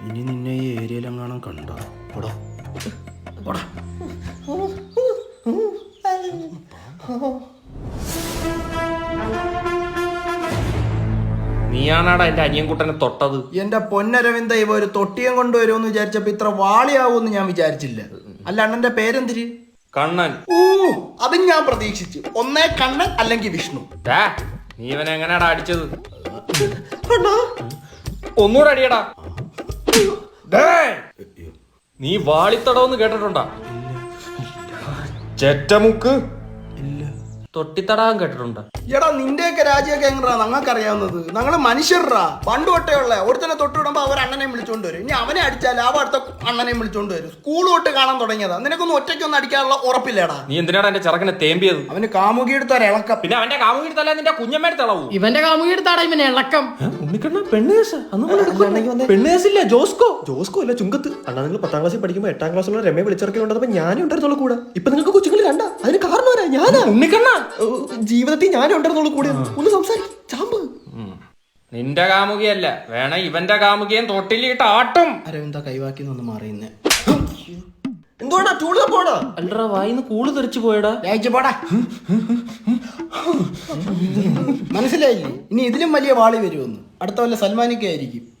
ഇനി നിന്നെ ഈ കാണാൻ കണ്ടോ? പോടാ. പോടാ. നീയാണാടാ എന്റെ അനിയൻകുട്ടനെ തൊട്ടത്. എന്റെ പൊന്നരവിന്ദ ഇവ ഒരു തൊട്ടിയം കൊണ്ടുവരുമെന്ന് വിചാരിച്ചപ്പോ ഇത്ര വാളിയാവുമെന്ന് ഞാൻ വിചാരിച്ചില്ല. അല്ല അണ്ണന്റെ പേരെന്തിരി? കണ്ണൻ. ഊ അതും ഞാൻ പ്രതീക്ഷിച്ചു. ഒന്നേ കണ്ണൻ അല്ലെങ്കിൽ വിഷ്ണു. നീ ഇവനെ എങ്ങനെയാടാ അടിച്ചത്? ഒന്നുകൂടെ അടിയടാ. നീ വാളിത്തടവെന്ന് കേട്ടിട്ടുണ്ടാ? ചെറ്റമുക്ക്? തൊട്ടിത്തടാൻ കേട്ടിട്ടുണ്ട്. എടാ നിന്റെയൊക്കെ രാജ്യമൊക്കെ എങ്ങനെയാ ഞങ്ങൾക്ക് അറിയാവുന്നത് ഞങ്ങൾ മനുഷ്യരാ. പണ്ട് തൊട്ടേ ഉള്ള. ഒരുത്തനെ തൊട്ടിടുമ്പോ അവർ അണ്ണനെ വിളിച്ചോണ്ട് വരും. ഇനി അവനെ അടിച്ചാൽ ആ അടുത്ത അണ്ണനെ വിളിച്ചോണ്ട് വരും. സ്കൂൾ തൊട്ട് കാണാൻ തുടങ്ങിയതാ. നിനക്കൊന്നും ഒറ്റയ്ക്കൊന്നും അടിക്കാനുള്ള ഉറപ്പില്ലേടാ? നീ എന്തിനാണ് എന്റെ ചെറുക്കനെ തേമ്പിയത്? അവന് കാമുകിയെടുത്ത ഇളക്കം. പിന്നെ അവന്റെ കാമുകി തല നിന്റെ കുഞ്ഞമ്മേടെ തളവൂ. ഇവന്റെ കാമുകിയെടുത്താടാ ഇവനെ ഇളക്കം. ഉണ്ണിക്കണ്ണ പെണ്ണേസ് പെണ്ണേസില്ല ജോസ്കോ. ജോസ്കോ അല്ല ചുങ്കത്ത്. അണ്ണാ നിങ്ങൾ പത്താം ക്ലാസ്സിൽ പഠിക്കുമ്പോൾ എട്ടാം ക്ലാസ്സിലുള്ള രമയെ വിളിച്ചിറക്കി ഉണ്ടപ്പോ ഞാനും ഉണ്ടായിരുന്നുള്ളൂ കൂടെ. ഇപ്പൊ നിങ്ങൾക്ക് കൊച്ചുങ്ങൾ കണ്ട? അതിന് കാരണം ആരാ ഞാനാ? ഉണ്ണിക്കണ്ണ ജീവിതത്തിൽ ഞാൻ ഉണ്ടായിരുന്നുള്ളൂ കൂടെ. ഒന്ന് സംസാരിക്കും. ചാമ്പ്. നിന്റെ കാമുകിയല്ല. വേണ ഇവന്റെ കാമുകിയും തൊട്ടിലിട്ട് ആട്ടും. അരവിന്ദ കൈവാക്കി നിന്ന് മാറിയുന്നേ. എന്തോടാ പോടാ അല്ലടാ വായിന്ന് കൂൾ തെറിച്ചു പോയടാ. പോടാ. മനസ്സിലായില്ലേ? ഇനി ഇതിലും വലിയ വാളി വരുമെന്ന്. അടുത്ത വല്ല സൽമാനിക്ക ആയിരിക്കും